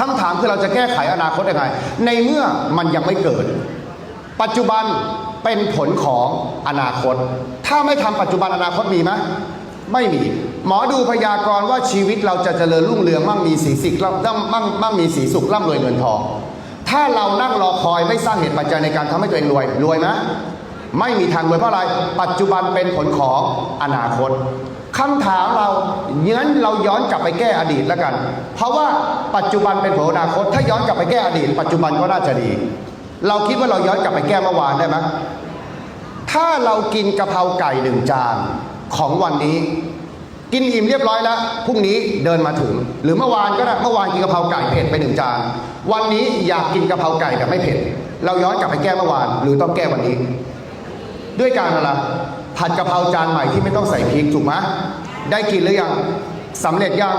คำถามคือเราจะแก้ไขอนาคตยังไง ในเมื่อมันยังไม่เกิด ปัจจุบันเป็นผลของอนาคต ถ้าไม่ทำปัจจุบันอนาคตมีไหมไม่มี หมอดูพยากรณ์ว่าชีวิตเราจะเจริญรุ่งเรืองมั่งมีสีสิกร่ำมั่งมั่งมีสีสุขร่ำรวยเงินทอง ถ้าเรานั่งรอคอยไม่สร้างเหตุปัจจัยในการทำให้ตัวเองรวยรวยไหมไม่มีทางรวยเพราะอะไร ปัจจุบันเป็นผลของอนาคต คำถามเรางั้นเราย้อนกลับไปแก้อดีตแล้วกัน เพราะว่าปัจจุบันเป็นผลอนาคต ถ้าย้อนกลับไปแก้อดีต ปัจจุบันก็น่าจะดี เราคิดว่าเราย้อนกลับไปแก้เมื่อวานได้ไหมถ้าเรากินกะเพราไก่หนึ่งจานของวันนี้ กินอิ่มเรียบร้อยแล้วพรุ่งนี้เดินมาถึง หรือเมื่อวานก็ได้เมื่อวานกินกะเพราไก่เผ็ดไปหนึ่งจานวันนี้อยากกินกะเพราไก่แบบไม่เผ็ดเราย้อนกลับไปแก้เมื่อวาน หรือต้องแก้วันนี้ ด้วยการอะไร ผัดกะเพราจานใหม่ที่ไม่ต้องใส่พริกถูกไหมได้กินหรือยังสำเร็จยัง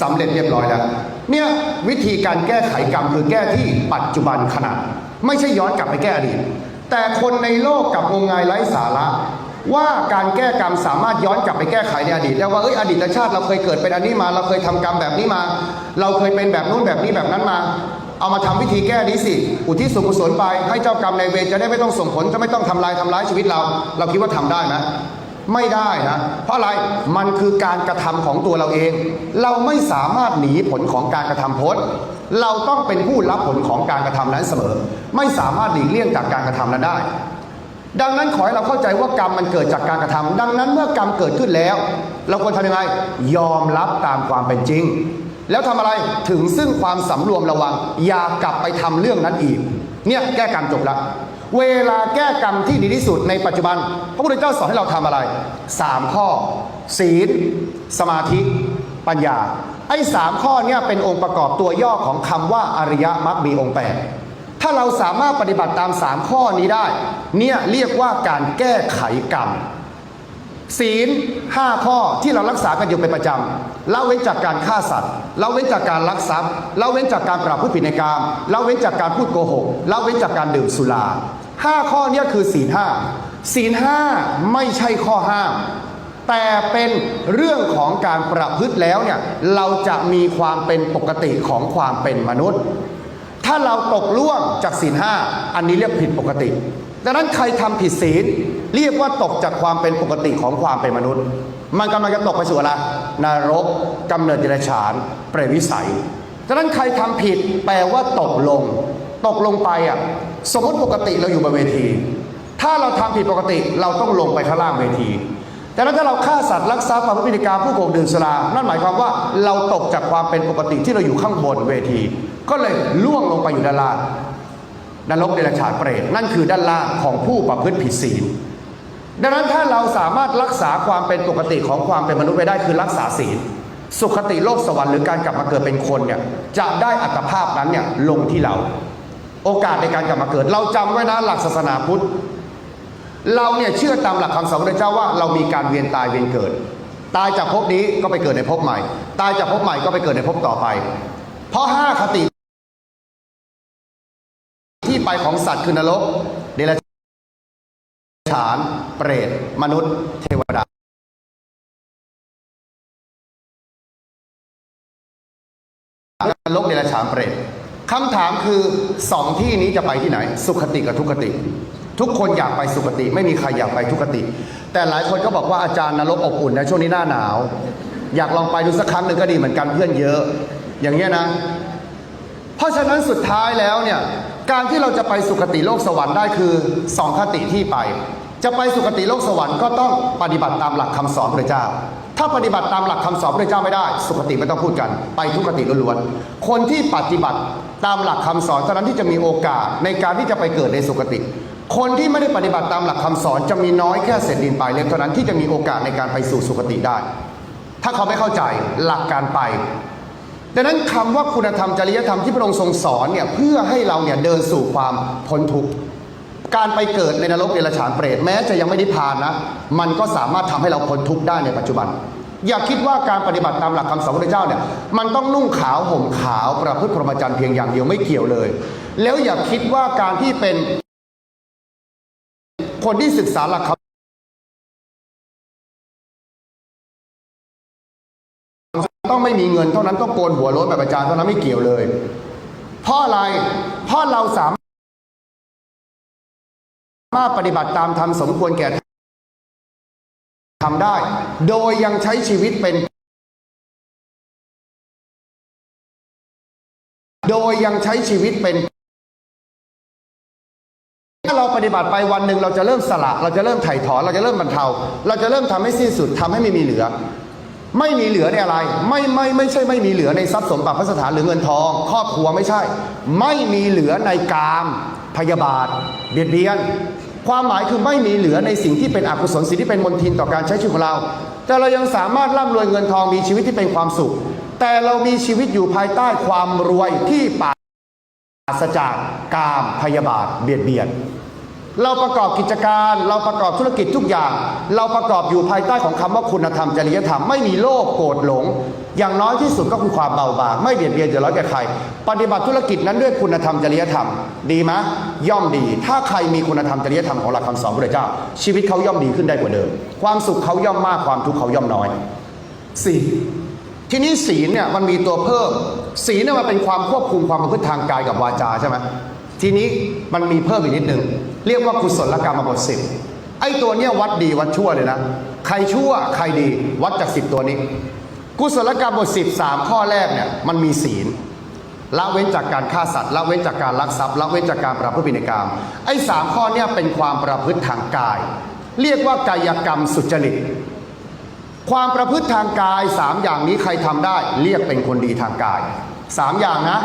สำเร็จเรียบร้อยแล้ว เนี่ยวิธีการแก้ไขกรรมคือแก้ที่ปัจจุบันขณะไม่ใช่ย้อนกลับไปแก้อดีตแต่คนในโลกกับงมงายไร้สาระ ว่าการแก้กรรมสามารถย้อนกลับไปแก้ไขในอดีตได้ว่าเอ้ยอดีตชาติเราเคยเกิดเป็นอันนี้มา เราเคยทำกรรมแบบนี้มา เราเคยเป็นแบบนู้นแบบนี้แบบนั้นมา เอามาทำวิธีแก้นี้สิ อุทิศส่วนกุศลไปให้เจ้ากรรมในเวรจะได้ไม่ต้องส่งผลจะไม่ต้องทำลายทำร้ายชีวิตเรา เราคิดว่าทำได้ไหมไม่ได้นะ เพราะอะไรมันคือการกระทำของตัวเราเอง เราไม่สามารถหนีผลของการกระทำพ้นเราต้องเป็นผู้รับผลของการกระทำนั้นเสมอ ไม่สามารถหลีกเลี่ยงจากการกระทำนั้นได้ ดังนั้นขอให้เราเข้าใจว่ากรรมมันเกิดจากการกระทำดังนั้นเมื่อกรรมเกิดขึ้นแล้ว เราควรทำยังไงยอมรับตามความเป็นจริง แล้วทำอะไรถึงซึ่งความสำรวมระวัง อย่ากลับไปทำเรื่องนั้นอีก เนี่ยแก้กรรมจบละเวลาแก้กรรมที่ดีที่สุดในปัจจุบัน พระพุทธเจ้าสอนให้เราทำอะไรสามข้อ ศีล สมาธิ ปัญญา ไอ้สามข้อเนี่ยเป็นองค์ประกอบตัวย่อของคำว่าอริยมรรคมีองค์แปดถ้าเราสามารถปฏิบัติตาม 3 ข้อนี้ได้ เนี่ยเรียกว่าการแก้ไขกรรม ศีล 5 ข้อที่เรารักษากันอยู่เป็นประจำละเว้นจากการฆ่าสัตว์ละเว้นจากการลักทรัพย์ละเว้นจากการปราบผู้ผิดในกรรมละเว้นจากการพูดโกหกละเว้นจากการดื่มสุราห้าข้อนี้คือศีลห้าศีลห้าไม่ใช่ข้อห้าม แต่เป็นเรื่องของการประพฤติแล้วเนี่ยเราจะมีความเป็นปกติของความเป็นมนุษย์ ถ้าเราตกล่วงจากศีลห้าอันนี้เรียกผิดปกติ ดังนั้นใครทำผิดศีล เรียกว่าตกจากความเป็นปกติของความเป็นมนุษย์ มันกำลังจะตกไปสู่อะไรนรกกำเนิดเดรัจฉาน เปรตวิสัยดังนั้นใครทำผิดแปลว่าตกลง ตกลงไปอะสมมติปกติเราอยู่บนเวที ถ้าเราทำผิดปกติเราต้องลงไปข้างล่างเวทีแต่ถ้าเราฆ่าสัตว์ลักทรัพย์ประพฤติผิกรรมผู้โกงดื่มสุรานั่นหมายความว่าเราตกจากความเป็นปกติที่เราอยู่ข้างบนเวที ก็เลยล่วงลงไปอยู่ด้านล่าง นรกเดรัจฉานเปรตนั่นคือด้านล่างของผู้ประพฤติผิดศีลดังนั้นถ้าเราสามารถรักษาความเป็นปกติของความเป็นมนุษย์ไว้ได้คือรักษาศีล สุขติโลกสวรรค์หรือการกลับมาเกิดเป็นคนเนี่ยจะได้อัตภาพนั้นเนี่ยลงที่เรา โอกาสในการกลับมาเกิด เราจำไว้นะหลักศาสนาพุทธ เราเนี่ยเชื่อตามหลักคำสอนของพระเจ้าว่าเรามีการเวียนตายเวียนเกิด ตายจากภพนี้ก็ไปเกิดในภพใหม่ ตายจากภพใหม่ก็ไปเกิดในภพต่อไป เพราะห้าคติ ไปของสัตว์คือนรกเดรัจฉาน เปรต มนุษย์ เทวดานรกเดรัจฉานเปรตคำถามคือสองที่นี้จะไปที่ไหน สุขติกับทุกขติ ทุกคนอยากไปสุขติ ไม่มีใครอยากไปทุกขติ แต่หลายคนก็บอกว่าอาจารย์นรกอบอุ่นนะช่วงนี้หน้าหนาว อยากลองไปดูสักครั้งหนึ่งก็ดีเหมือนกันเพื่อนเยอะ อย่างเงี้ยนะ เพราะฉะนั้นสุดท้ายแล้วเนี่ย การที่เราจะไปสุคติโลกสวรรค์ได้คือสองคติที่ไป จะไปสุคติโลกสวรรค์ก็ต้องปฏิบัติตามหลักคำสอนพระเจ้า ถ้าปฏิบัติตามหลักคำสอนพระเจ้าไม่ได้ สุคติไม่ต้องพูดกัน ไปทุกขติล้วนๆคนที่ปฏิบัติตามหลักคำสอนเท่านั้นที่จะมีโอกาสในการที่จะไปเกิดในสุคติ คนที่ไม่ได้ปฏิบัติตามหลักคำสอนจะมีน้อยแค่เศษดินปลายเล็บเท่านั้นที่จะมีโอกาสในการไปสู่สุคติได้ ถ้าเขาไม่เข้าใจหลักการไป ดังนั้นคำว่าคุณธรรมจริยธรรมที่พระองค์ทรงสอนเนี่ยเพื่อให้เราเนี่ยเดินสู่ความพ้นทุกข์การไปเกิดในนรกเดรัจฉานเปรตแม้จะยังไม่ได้ผ่านนะ มันก็สามารถทำให้เราพ้นทุกข์ได้ในปัจจุบัน อย่าคิดว่าการปฏิบัติตามหลักคำสอนพระเจ้าเนี่ยมันต้องนุ่งขาวห่มขาวประพฤติพรหมจรรย์เพียงอย่างเดียวไม่เกี่ยวเลย แล้วอย่าคิดว่าการที่เป็นคนที่ศึกษาหลักคำ ต้องไม่มีเงินเท่านั้นต้องโกนหัวโล้นแบบอาจารย์เท่านั้นไม่เกี่ยวเลย เพราะอะไร เพราะเราสามารถปฏิบัติตามธรรมสมควรแก่ทำได้ โดยยังใช้ชีวิตเป็น โดยยังใช้ชีวิตเป็น ถ้าเราปฏิบัติไปวันหนึ่งเราจะเริ่มสละ เราจะเริ่มไถ่ถอน เราจะเริ่มบรรเทา เราจะเริ่มทำให้สิ้นสุดทำให้ไม่มีเหลือ ไม่มีเหลือในอะไร ไม่ไม่ไม่ใช่ไม่มีเหลือในทรัพย์สมบัติพระสถานหรือเงินทอง ครอบครัวไม่ใช่ ไม่มีเหลือในกาม พยาบาท เบียดเบียน ความหมายคือไม่มีเหลือในสิ่งที่เป็นอกุศลสิ่งที่เป็นมลทินต่อการใช้ชีวิตของเรา แต่เรายังสามารถร่ำรวยเงินทองมีชีวิตที่เป็นความสุข แต่เรามีชีวิตอยู่ภายใต้ความรวยที่ปราศจากกามพยาบาท เบียดเบียน เราประกอบกิจการ เราประกอบธุรกิจทุกอย่าง เราประกอบอยู่ภายใต้ของคำว่าคุณธรรมจริยธรรมไม่มีโลภโกรธหลง อย่างน้อยที่สุดก็คือความเบาบางไม่เบียดเบียนเดือดร้อนแก่ใคร ปฏิบัติธุรกิจนั้นด้วยคุณธรรมจริยธรรม ดีไหมย่อมดี ถ้าใครมีคุณธรรมจริยธรรมของหลักคำสอนพระเจ้า ชีวิตเขาย่อมดีขึ้นได้กว่าเดิม ความสุขเขาย่อมมากความทุกข์เขาย่อมน้อยสี่ทีนี้ศีลเนี่ยมันมีตัวเพิ่มศีลเนี่ยมันเป็นความควบคุมความประพฤติทางกายกับวาจาใช่ไหม ทีนี้มันมีเพิ่มอีกนิดหนึ่งเรียกว่ากุศลกรรมบทสิบไอ้ตัวเนี้ยวัดดีวัดชั่วเลยนะ ใครชั่วใครดีวัดจากสิบตัวนี้ กุศลกรรมบทสิบสามข้อแรกเนี่ยมันมีศีลละเว้นจากการฆ่าสัตว์ละเว้นจากการลักทรัพย์ละเว้นจากการประพฤติผิดในกรรมไอ้สามข้อเนี่ยเป็นความประพฤติทางกาย เรียกว่ากายกรรมสุจริตความประพฤติทางกายสามอย่างนี้ใครทำได้ เรียกเป็นคนดีทางกายสามอย่างนะ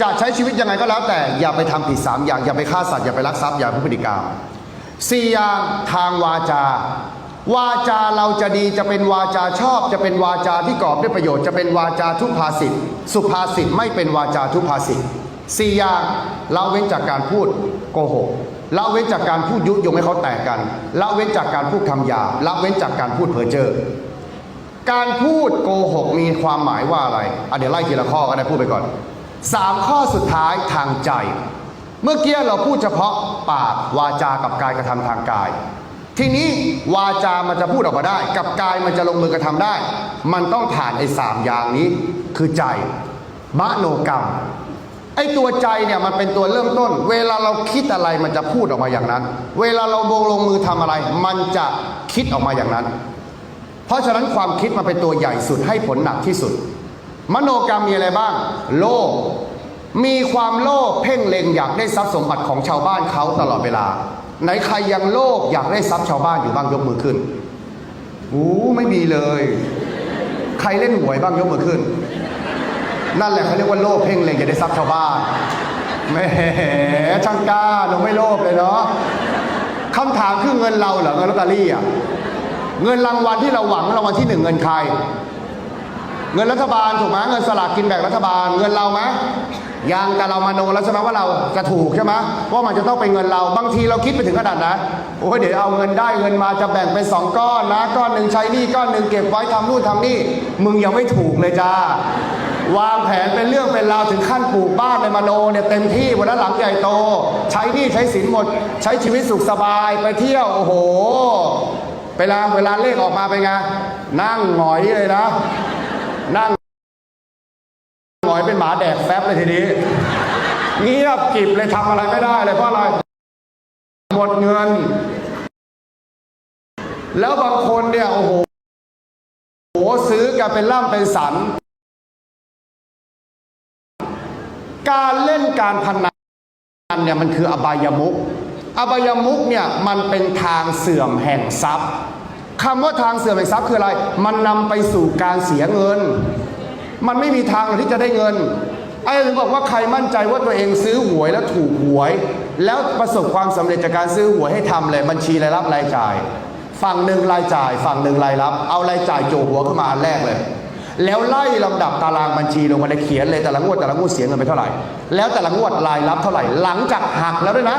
จะใช้ชีวิตยังไงก็แล้วแต่อย่าไปทำผิดสามอย่าง อย่าไปฆ่าสัตว์อย่าไปลักทรัพย์อย่าไปพฤติกรรมสี่อย่างทางวาจา วาจาเราจะดีจะเป็นวาจาชอบ จะเป็นวาจาที่กอบด้วยประโยชน์จะเป็นวาจาทุพาษิตสุภาษิตไม่เป็นวาจาทุพาษิตสี่อย่างเละเว้นจากการพูดโกหกละเว้นจากการพูดยุยงให้เขาแตกกันละเว้นจากการพูดคำหยาบละเว้นจากการพูดเพ้อเจ้อการพูดโกหกมีความหมายว่าอะไรอะเดี๋ยวไล่ทีละข้อก็ได้พูดไปก่อน สามข้อสุดท้ายทางใจ เมื่อกี้เราพูดเฉพาะปากวาจากับกายกระทำทางกาย ทีนี้วาจามันจะพูดออกมาได้ กับกายมันจะลงมือกระทำได้ มันต้องผ่านไอ้สามอย่างนี้ คือใจมโนกรรมไอ้ตัวใจเนี่ยมันเป็นตัวเริ่มต้น เวลาเราคิดอะไรมันจะพูดออกมาอย่างนั้น เวลาเราลงลงมือทำอะไร มันจะคิดออกมาอย่างนั้น เพราะฉะนั้นความคิดมาเป็นตัวใหญ่สุดให้ผลหนักที่สุด มโนกรรมมีอะไรบ้าง โลภมีความโลภเพ่งเล็งอยากได้ทรัพย์สมบัติของชาวบ้านเขาตลอดเวลา ไหนใครยังโลภอยากได้ทรัพย์ชาวบ้านอยู่บ้างยกมือขึ้นอู้ไม่มีเลย ใครเล่นหวยบ้างยกมือขึ้น นั่นแหละเขาเรียกว่าโลภเพ่งเล็งอยากได้ทรัพย์ชาวบ้านแหมช่างกล้าหนูไม่โลภเลยเนาะคำถามคือเงินเราเหรอเงินลอตเตอรี่อะเงินรางวัลที่เราหวังรางวัลที่หนึ่งเงินใคร เงินรัฐบาลถูกไหมเงินสลากกินแบ่งรัฐบาล เงินเราไหมยังแต่เรามาโนแล้วใช่ไหมว่าเราจะถูกใช่ไหมว่ามันจะต้องเป็นเงินเราบางทีเราคิดไปถึงขนาดนะโอ้ยเดี๋ยวเอาเงินได้เงินมาจะแบ่งเป็นสองก้อนนะก้อนหนึ่งใช้นี่ก้อนหนึ่งเก็บไว้ทำนู่นทำนี่ มึงยังไม่ถูกเลยจ้าวางแผนเป็นเรื่องเป็นราวถึงขั้นปลูกบ้านในมโนเนี่ยเต็มที่หมดแล้วหลังใหญ่โต ใช้นี่ใช้สินหมด ใช้ชีวิตสุขสบายไปเที่ยวโอ้โหเวลาเวลาเลขออกมาเป็นไงนั่งหงอยเลยนะ นั่งหงอยเป็นหมาแดกแฟบเลยทีนี้ เงียบกิบเลยทำอะไรไม่ได้เลยเพราะอะไรหมดเงิน แล้วบางคนเนี่ยโอ้โหโอ้โหซื้อกันเป็นล่ำเป็นสัน การเล่นการพนันเนี่ยมันคืออบายมุกอบายมุกเนี่ยมันเป็นทางเสื่อมแห่งทรัพย์ คำว่าทางเสื่อมแห่งทรัพย์คืออะไร มันนำไปสู่การเสียเงิน มันไม่มีทางที่จะได้เงินไอ้ถึงบอกว่าใครมั่นใจว่าตัวเองซื้อหวยแล้วถูกหวย แล้วประสบความสำเร็จจากการซื้อหวยให้ทำเลยบัญชีรายรับรายจ่าย ฝั่งหนึ่งรายจ่าย ฝั่งหนึ่งรายรับ เอารายจ่ายโจหัวขึ้นมาอันแรกเลย แล้วไล่ลำดับตารางบัญชีลงมาเลยเขียนเลยแต่ละงวดแต่ละงวดเสียเงินไปเท่าไหร่ แล้วแต่ละงวดรายรับเท่าไหร่ หลังจากหักแล้วด้วยนะ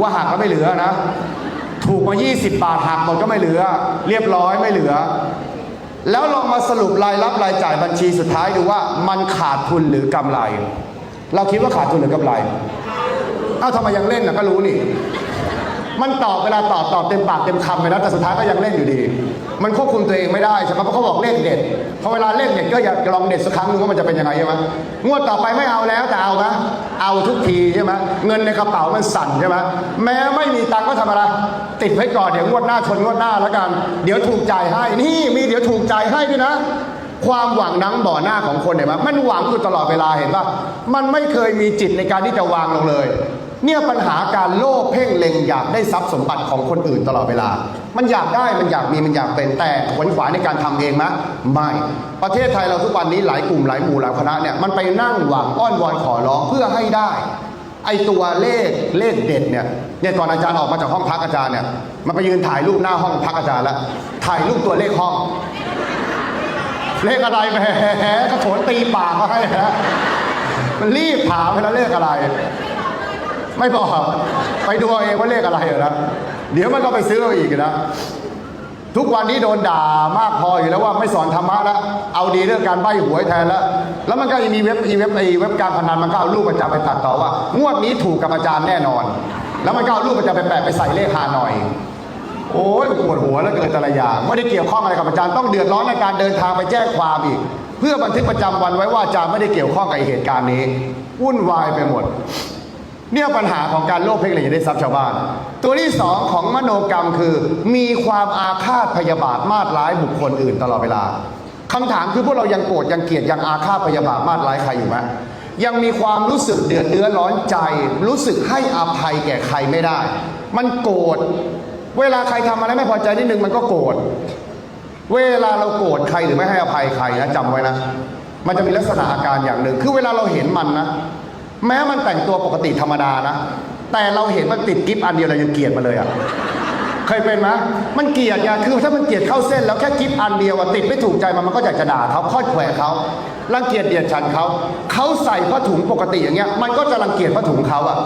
ว่าหักก็ไม่เหลือนะ ถูกมา 20 บาทหักหมดก็ไม่เหลือ เรียบร้อยไม่เหลือ แล้วลองมาสรุปรายรับรายจ่ายบัญชีสุดท้ายดูว่ามันขาดทุนหรือกำไร เราคิดว่าขาดทุนหรือกำไร เอ้าทำไมยังเล่นนะก็รู้นี่ มันตอบเวลาตอบตอบเต็มปากเต็มคำไปแล้วแต่สุดท้ายก็ยังเล่นอยู่ดี มันควบคุมตัวเองไม่ได้ใช่ไหมเพราะเขาบอกเลขเด็ดพอเวลาเลขเด็ดก็อยากลองเด็ดสักครั้งนึงว่ามันจะเป็นยังไงใช่ไหมงวดต่อไปไม่เอาแล้วแต่เอาไหม เอาทุกทีใช่ไหมเงินในกระเป๋ามันสั่นใช่ไหมแม้ไม่มีตังก็ทำอะไรติดไว้ก่อนเดี๋ยวงวดหน้าชนงวดหน้าแล้วกัน เดี๋ยวถูกจ่ายให้นี่มีเดี๋ยวถูกจ่ายให้ด้วยนะ ความหวังนังบ่อหน้าของคนเห็นไหมมันหวังอยู่ตลอดเวลาเห็นปะมันไม่เคยมีจิตในการที่จะวางลงเลย เนี่ยปัญหาการโลภเพ่งเล็งอยากได้ทรัพย์สมบัติของคนอื่นตลอดเวลา มันอยากได้มันอยากมีมันอยากเป็นแต่ขวนขวายในการทำเองไหมไม่ ประเทศไทยเราทุกวันนี้หลายกลุ่มหลายหมู่หลายคณะเนี่ยมันไปนั่งหวังอ้อนวอนขอร้องเพื่อให้ได้ ไอตัวเลขเลขเด็ดเนี่ยเนี่ยก่อนอาจารย์ออกมาจากห้องพักอาจารย์เนี่ยมันไปยืนถ่ายรูปหน้าห้องพักอาจารย์แล้วถ่ายรูปตัวเลขห้อง เลขอะไรแหมกระโถนตีปากเขาให้นะมันรีบถามไปแล้วเลขอะไร ไม่บอกไปดูเอาเองว่าเลขอะไรเหรอนะเดี๋ยวมันก็ไปซื้อเอาอีกนะทุกวันนี้โดนด่ามากพออยู่แล้วว่าไม่สอนธรรมะแล้วเอาดีเรื่องการใบ้หวยแทนแล้ว แล้วมันก็มีเว็บอีเว็บไอเว็บการพนันมันก็เอารูปอาจารย์ไปตัดต่อว่า งวดนี้ถูกกับอาจารย์แน่นอน แล้วมันก็เอารูปอาจารย์ไปแปะไปใส่เลขฮานอย โอ้ยปวดหัวแล้วเกิดแต่ละอย่างไม่ได้เกี่ยวข้องอะไรกับอาจารย์ต้องเดือดร้อนในการเดินทางไปแจ้งความอีก เพื่อบันทึกประจำวันไว้ว่าอาจารย์ไม่ได้เกี่ยวข้องกับเหตุการณ์นี้วุ่นวายไปหมด เนี่ยปัญหาของการโลภเพ่งเล็งอยากได้ทรัพย์ชาวบ้าน ตัวที่สองของมโนกรรมคือ มีความอาฆาตพยาบาทมาดร้ายบุคคลอื่นตลอดเวลาคำถามคือพวกเรายังโกรธยังเกลียดยังอาฆาตพยาบาทมาดร้ายใครอยู่ไหมยังมีความรู้สึกเดือดเนื้อร้อนใจ รู้สึกให้อภัยแก่ใครไม่ได้ มันโกรธเวลาใครทำอะไรไม่พอใจนิดนึงมันก็โกรธเวลาเราโกรธใครหรือไม่ให้อภัยใครนะจำไว้นะ มันจะมีลักษณะอาการอย่างหนึ่ง คือเวลาเราเห็นมันนะ แม้มันแต่งตัวปกติธรรมดานะ แต่เราเห็นมันติดกิฟอันเดียวเรายังเกลียดมันเลยอะ่ะเคยเป็นไหมมันเกลียดไงคือถ้ามันเกลียดเข้าเส้นแล้วแค่กิฟอันเดียวอะติดไม่ถูกใจมันมันก็อยากจะด่าเขาค่อยแขวะเขารังเกียจเดียดฉันเขาเขาใส่ผ้าถุงปกติอย่างเงี้ย มันก็จะรังเกียจผ้าถุงเขาอะ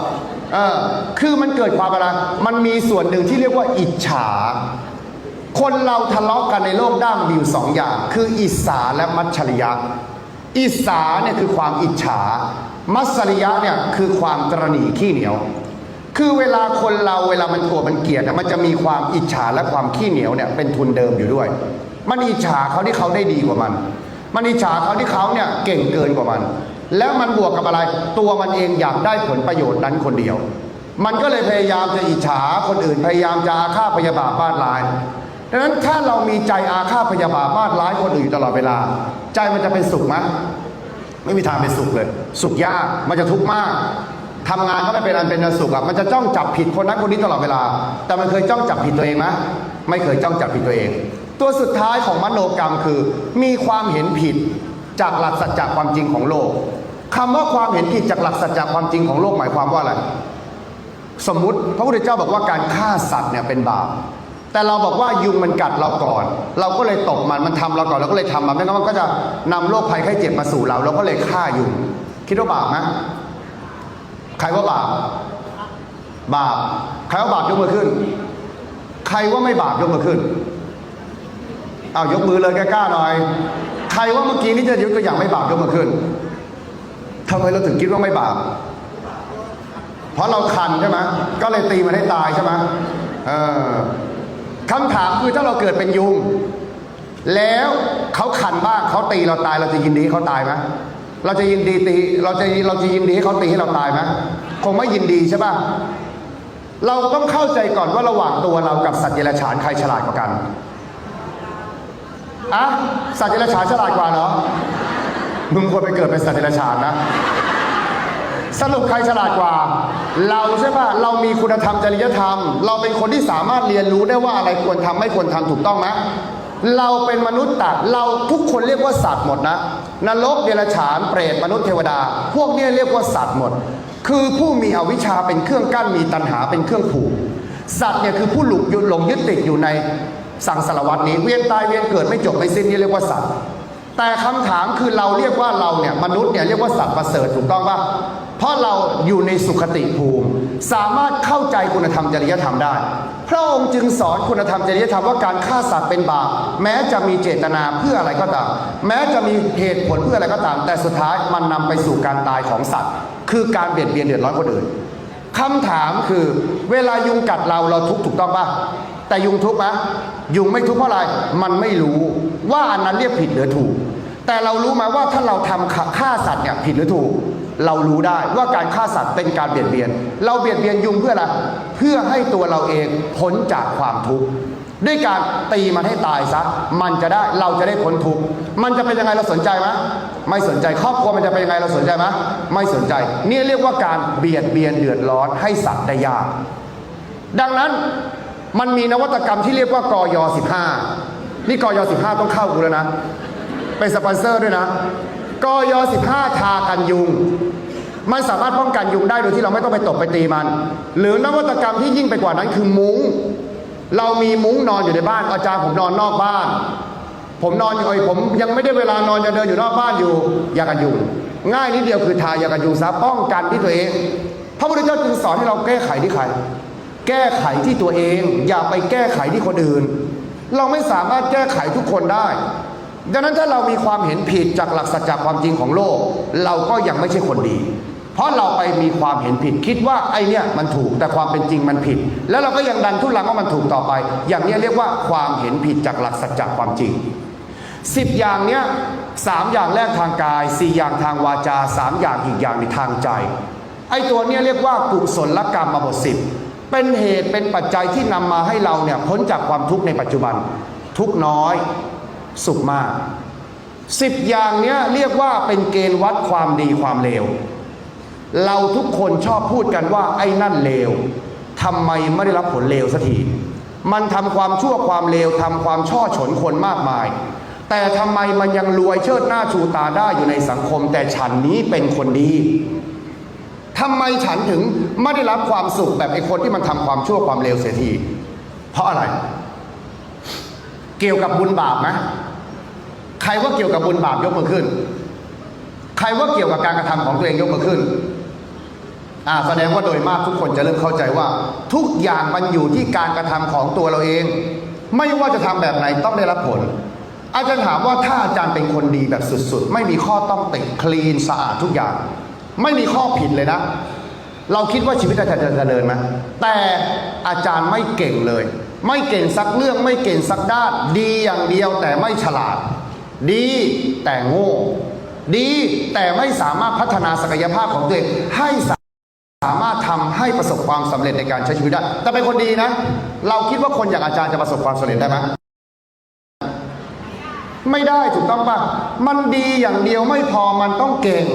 เออคือมันเกิดความอะไรมันมีส่วนหนึ่งที่เรียกว่าอิจฉา คนเราทะเลาะกันในโลกด้ามมีอยู่สองอย่าง คืออิสาและมัจฉริยะอิสาเนี่ยคือความอิจฉา มัสริยะเนี่ยคือความตรณีขี้เหนียว คือเวลาคนเราเวลามันโกรธมันเกลียดมันจะมีความอิจฉาและความขี้เหนียวเนี่ยเป็นทุนเดิมอยู่ด้วย มันอิจฉาเขาที่เขาได้ดีกว่ามัน มันอิจฉาเขาที่เขาเนี่ยเก่งเกินกว่ามัน แล้วมันบวกกับอะไร ตัวมันเองอยากได้ผลประโยชน์นั้นคนเดียว มันก็เลยพยายามจะอิจฉาคนอื่นพยายามจะอาฆาตพยาบาทบ้านร้ายดังนั้นถ้าเรามีใจอาฆาตพยาบาทบ้านร้ายคนอื่นอยู่ตลอดเวลา ใจมันจะเป็นสุขไหม ไม่มีทางเป็นสุขเลย สุขยากมันจะทุกข์มากทำงานก็ไม่เป็นอันเป็นอันสุขอะมันจะจ้องจับผิดคนนั้นคนนี้ตลอดเวลา แต่มันเคยจ้องจับผิดตัวเองไหมไม่เคยจ้องจับผิดตัวเอง ตัวสุดท้ายของมโนกรรมคือ มีความเห็นผิดจากหลักสัจจะความจริงของโลกคำว่าความเห็นผิดจากหลักสัจจะความจริงของโลกหมายความว่าอะไร สมมุติพระพุทธเจ้าบอกว่าการฆ่าสัตว์เนี่ยเป็นบาป แต่เราบอกว่ายุงมันกัดเราก่อน เราก็เลยตบมันมันทำเราก่อนเราก็เลยทำมันไม่งั้นมันก็จะนำโรคภัยไข้เจ็บมาสู่เราเราก็เลยฆ่ายุงคิดว่าบาปไหมใครว่าบาปบาปใครว่าบาปยกมือขึ้น ใครว่าไม่บาปยกมือขึ้นเอายกมือเลยกล้าๆหน่อย ใครว่าเมื่อกี้นี้จะยกตัวอย่างไม่บาปยกมือขึ้นทำไมเราถึงคิดว่าไม่บาปเพราะเราคันใช่ไหมก็เลยตีมันให้ตายใช่ไหมเออ คำถามคือถ้าเราเกิดเป็นยุง แล้วเขาคันบ้างเขาตีเราตายเราจะยินดีเขาตายไหมเราจะยินดีตีเราจะเราจะยินดีให้เขาตีให้เราตายไหมคงไม่ยินดีใช่ป่ะเราต้องเข้าใจก่อนว่าระหว่างตัวเรากับสัตว์เดรัจฉานใครฉลาดกว่ากันอะสัตว์เดรัจฉานฉลาดกว่าเหรอมึงควรไปเกิดเป็นสัตว์เดรัจฉานนะ สรุปใครฉลาดกว่า เราใช่ป่ะเรามีคุณธรรมจริยธรรม เราเป็นคนที่สามารถเรียนรู้ได้ว่าอะไรควรทำไม่ควรทำถูกต้องไหมเราเป็นมนุษย์ตัดเราทุกคนเรียกว่าสัตว์หมดนะนรกเดรัจฉานเปรตมนุษย์เทวดา พวกนี้เรียกว่าสัตว์หมด คือผู้มีอวิชชาเป็นเครื่องกั้นมีตัณหาเป็นเครื่องผูกสัตว์เนี่ยคือผู้หลุกยุดหลงยึดติดอยู่ในสังสารวัตนี้เวียนตายเวียนเกิดไม่จบไม่สิ้นนี่เรียกว่าสัตว์แต่คำถามคือเราเรียกว่าเราเนี่ยมนุษย์เนี่ยเรียกว่าสัตว์ประเสริฐถูกต้องปะ เพราะเราอยู่ในสุขติภูมิ สามารถเข้าใจคุณธรรมจริยธรรมได้ พระองค์จึงสอนคุณธรรมจริยธรรมว่าการฆ่าสัตว์เป็นบาปแม้จะมีเจตนาเพื่ออะไรก็ตาม แม้จะมีเหตุผลเพื่ออะไรก็ตาม แต่สุดท้ายมันนำไปสู่การตายของสัตว์ คือการเบียดเบียนเดือดร้อนคนอื่นคำถามคือเวลายุงกัดเราเราทุกถูกต้องปะแต่ยุงทุกไหมยุงไม่ทุกเพราะอะไรมันไม่รู้ว่าอันนั้นเรียกผิดหรือถูก แต่เรารู้ไหมว่าถ้าเราทำฆ่าฆ่าสัตว์เนี่ยผิดหรือถูก เรารู้ได้ว่าการฆ่าสัตว์เป็นการเบียดเบียน เราเบียดเบียนยุงเพื่ออะไร เพื่อให้ตัวเราเองพ้นจากความทุกข์ด้วยการตีมันให้ตายซะ มันจะได้เราจะได้พ้นทุกข์ มันจะเป็นยังไงเราสนใจไหมไม่สนใจครอบครัวมันจะเป็นยังไงเราสนใจไหมไม่สนใจ นี่เรียกว่าการเบียดเบียนเดือดร้อนให้สัตว์ได้ยาก ดังนั้นมันมีนวัตกรรมที่เรียกว่ากย 15 นี่กย 15 ต้องเข้ากูแล้วนะ เป็นสปอนเซอร์ด้วยนะ กย15 ทากันยุง มันสามารถป้องกันยุงได้โดยที่เราไม่ต้องไปตบไปตีมัน หรือนวัตกรรมที่ยิ่งไปกว่านั้นคือมุ้ง เรามีมุ้งนอนอยู่ในบ้าน อาจารย์ผมนอนนอกบ้าน ผมนอนอยู่ไอ้ผมยังไม่ได้เวลานอนจะเดินอยู่นอกบ้านอยู่ยากันยุง ง่ายนิดเดียวคือทายากันยุงซะป้องกันที่ตัวเอง พระพุทธเจ้าจึงสอนให้เราแก้ไขที่ใครแก้ไขที่ตัวเอง อย่าไปแก้ไขที่คนอื่น เราไม่สามารถแก้ไขทุกคนได้ ดังนั้นถ้าเรามีความเห็นผิดจากหลักสัจจะความจริงของโลก เราก็ยังไม่ใช่คนดี เพราะเราไปมีความเห็นผิดคิดว่าไอเนี่ยมันถูกแต่ความเป็นจริงมันผิด แล้วเราก็ยังดันทุลังว่ามันถูกต่อไป อย่างนี้เรียกว่าความเห็นผิดจากหลักสัจจะความจริงสิบอย่างเนี้ยสามอย่างแรกทางกายสี่อย่างทางวาจาสามอย่างอีกอย่างในทางใจ ไอ้ตัวเนี้ยเรียกว่ากุศลกรรมมาบทสิบเป็นเหตุเป็นปัจจัยที่นำมาให้เราเนี่ยพ้นจากความทุกข์ในปัจจุบัน ทุกน้อย สุขมากสิบอย่างเนี้ยเรียกว่าเป็นเกณฑ์วัดความดีความเลว เราทุกคนชอบพูดกันว่าไอ้นั่นเลวทำไมไม่ได้รับผลเลวสักทีมันทำความชั่วความเลวทำความช่อฉนคนมากมาย แต่ทำไมมันยังรวยเชิดหน้าชูตาได้อยู่ในสังคม แต่ฉันนี้เป็นคนดีทำไมฉันถึงไม่ได้รับความสุขแบบไอ้คนที่มันทำความชั่วความเลวเสียที เพราะอะไร เกี่ยวกับบุญบาปไหมใครว่าเกี่ยวกับบุญบาปยกมือขึ้น ใครว่าเกี่ยวกับการกระทำของตัวเองยกมือขึ้นอ่าแสดงว่าโดยมากทุกคนจะเริ่มเข้าใจว่า ทุกอย่างมันอยู่ที่การกระทำของตัวเราเอง ไม่ว่าจะทำแบบไหนต้องได้รับผล อาจารย์ถามว่าถ้าอาจารย์เป็นคนดีแบบสุด ๆ ไม่มีข้อต้องติคลีนสะอาดทุกอย่าง ไม่มีข้อผิดเลยนะ เราคิดว่าชีวิตอาจารย์จะเจริญไหมแต่อาจารย์ไม่เก่งเลย ไม่เก่งสักเรื่องไม่เก่งสักด้าน ดีอย่างเดียวแต่ไม่ฉลาด ดีแต่โง่ ดีแต่ไม่สามารถพัฒนาศักยภาพของตัวเองให้สามารถทำให้ประสบความสำเร็จในการใช้ชีวิตได้ แต่เป็นคนดีนะ เราคิดว่าคนอย่างอาจารย์จะประสบความสำเร็จได้ไหมไม่ได้ถูกต้องปะมันดีอย่างเดียวไม่พอมันต้องเก่ง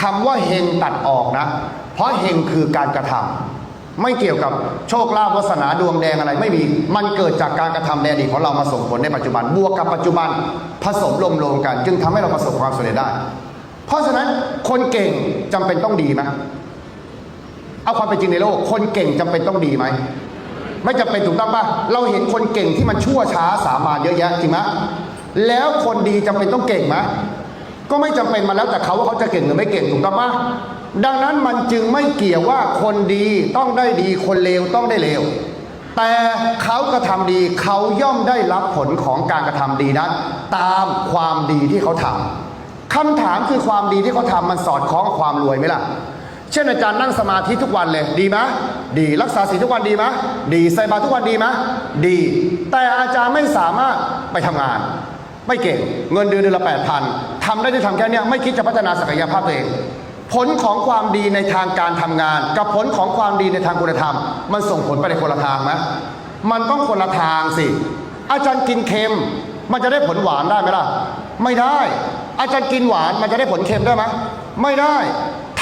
คำว่าเฮงตัดออกนะ เพราะเฮงคือการกระทำ ไม่เกี่ยวกับโชคลาภวาสนาดวงแดงอะไร ไม่มีมันเกิดจากการกระทำในอดีตของเรามาส่งผลในปัจจุบันบวกกับปัจจุบันผสมรวมๆกัน จึงทำให้เราประสบความสำเร็จได้ เพราะฉะนั้นคนเก่งจำเป็นต้องดีไหมเอาความเป็นจริงในโลก คนเก่งจำเป็นต้องดีไหมไม่จำเป็นถูกต้องปะเราเห็นคนเก่งที่มันชั่วช้าสามานเยอะแยะจริงไหมแล้วคนดีจำเป็นต้องเก่งไหมก็ไม่จำเป็นมาแล้วแต่เขาว่าเขาจะเก่งหรือไม่เก่งถูกต้องปะ ดังนั้นมันจึงไม่เกี่ยวว่าคนดีต้องได้ดีคนเลวต้องได้เลว แต่เขากระทำดีเขาย่อมได้รับผลของการกระทำดีนั้น ตามความดีที่เขาทำคำถามคือความดีที่เขาทำมันสอดคล้องกับความรวยไหมล่ะ เช่นอาจารย์นั่งสมาธิทุกวันเลยดีไหมดีรักษาศีลทุกวันดีไหมดีใส่บาตรทุกวันดีไหมดี แต่อาจารย์ไม่สามารถไปทำงานไม่เก่งเงินเดือนเดือนละแปดพันทำได้จะทำแค่นี้ไม่คิดจะพัฒนาศักยภาพตัวเอง ผลของความดีในทางการทำงาน กับผลของความดีในทางคุณธรรม มันส่งผลไปในคนละทางไหมมันต้องคนละทางสิ อาจารย์กินเค็ม มันจะได้ผลหวานได้ไหมล่ะ ไม่ได้ อาจารย์กินหวานมันจะได้ผลเค็มได้ไหมไม่ได้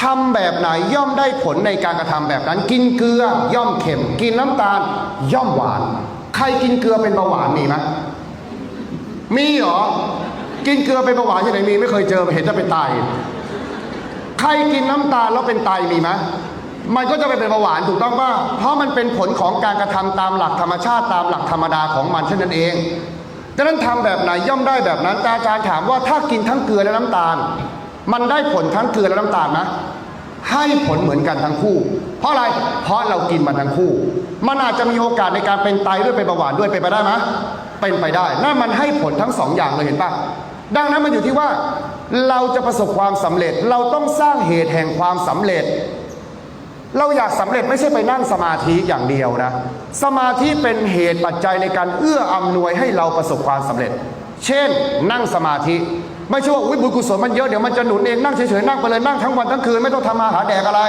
ทำแบบไหนย่อมได้ผลในการกระทำแบบนั้น กินเกลือย่อมเค็ม กินน้ำตาล ย่อมหวาน ใครกินเกลือเป็นเบาหวานมีไหมมีเหรอ กินเกลือเป็นเบาหวานที่ไหนมีไม่เคยเจอเห็นจะเป็นตใค รกินน้ำตาลแล้วเป็นไตมีไหมมันก็จะไปเป็นเบาหวานถูกต้องป่ะเพราะมันเป็นผลของการกระทำตามหลักธรรมชาติตามหลักธรรมดาของมันเช่นนั้นเองดังนั้นทำแบบไหนย่อมได้แบบนั้นแต่อาจารย์ถามว่าถ้ากินทั้งเกลือและน้ำตาล มันได้ผลทั้งเกลือและน้ำตาลนะให้ผลเหมือนกันทั้งคู่ เพราะอะไร เพราะเรากินมันทั้งคู่ มันอาจจะมีโอกาสในการเป็นไตด้วยเป็นเบาหวานด้วยเป็นไปได้ไหมเป็นไปได้นั่นมันให้ผลทั้งสองอย่างเลยเห็นปะ ดังนั้นมันอยู่ที่ว่า เราจะประสบความสำเร็จ เราต้องสร้างเหตุแห่งความสำเร็จ เราอยากสำเร็จไม่ใช่ไปนั่งสมาธิอย่างเดียวนะ สมาธิเป็นเหตุปัจจัยในการเอื้ออำนวยให้เราประสบความสำเร็จ เช่น นั่งสมาธิ ไม่ใช่ว่าอุ๊ยบุญกุศลมันเยอะเดี๋ยวมันจะหนุนเองนั่งเฉยๆนั่งไปเลยนั่งทั้งวันทั้งคืนไม่ต้องทำมาหาแดกอะไร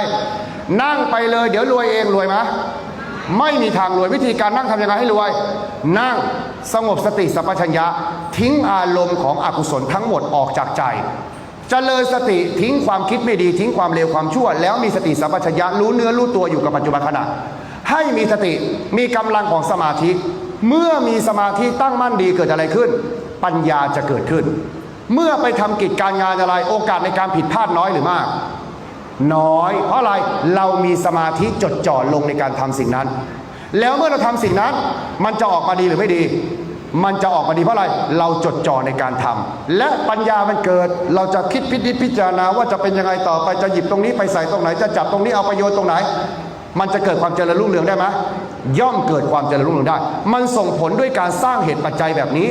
นั่งไปเลย เดี๋ยวรวยเองรวยไหม ไม่มีทางรวยวิธีการนั่งทำยังไงให้รวย นั่งสงบสติสัมปชัญญะ ทิ้งอารมณ์ของอกุศลทั้งหมดออกจากใจเจริญสติทิ้งความคิดไม่ดีทิ้งความเลวความชั่ว แล้วมีสติสัมปชัญญะรู้เนื้อรู้ตัวอยู่กับปัจจุบันขณะ ให้มีสติมีกำลังของสมาธิ เมื่อมีสมาธิตั้งมั่นดีเกิดอะไรขึ้น ปัญญาจะเกิดขึ้น เมื่อไปทำกิจการงานอะไรโอกาสในการผิดพลาดน้อยหรือมาก น้อย เพราะอะไรเรามีสมาธิจดจ่อลงในการทำสิ่งนั้น แล้วเมื่อเราทำสิ่งนั้น มันจะออกมาดีหรือไม่ดี มันจะออกมาดีเพราะอะไรเราจดจ่อในการทำและปัญญามันเกิดเราจะคิดพิจิตพิจารณาว่าจะเป็นยังไงต่อไปจะหยิบตรงนี้ไปใส่ตรงไหน จะจับตรงนี้เอาประโยชน์ตรงไหน มันจะเกิดความเจริญรุ่งเรืองได้ไหมย่อมเกิดความเจริญรุ่งเรืองได้ มันส่งผลด้วยการสร้างเหตุปัจจัยแบบนี้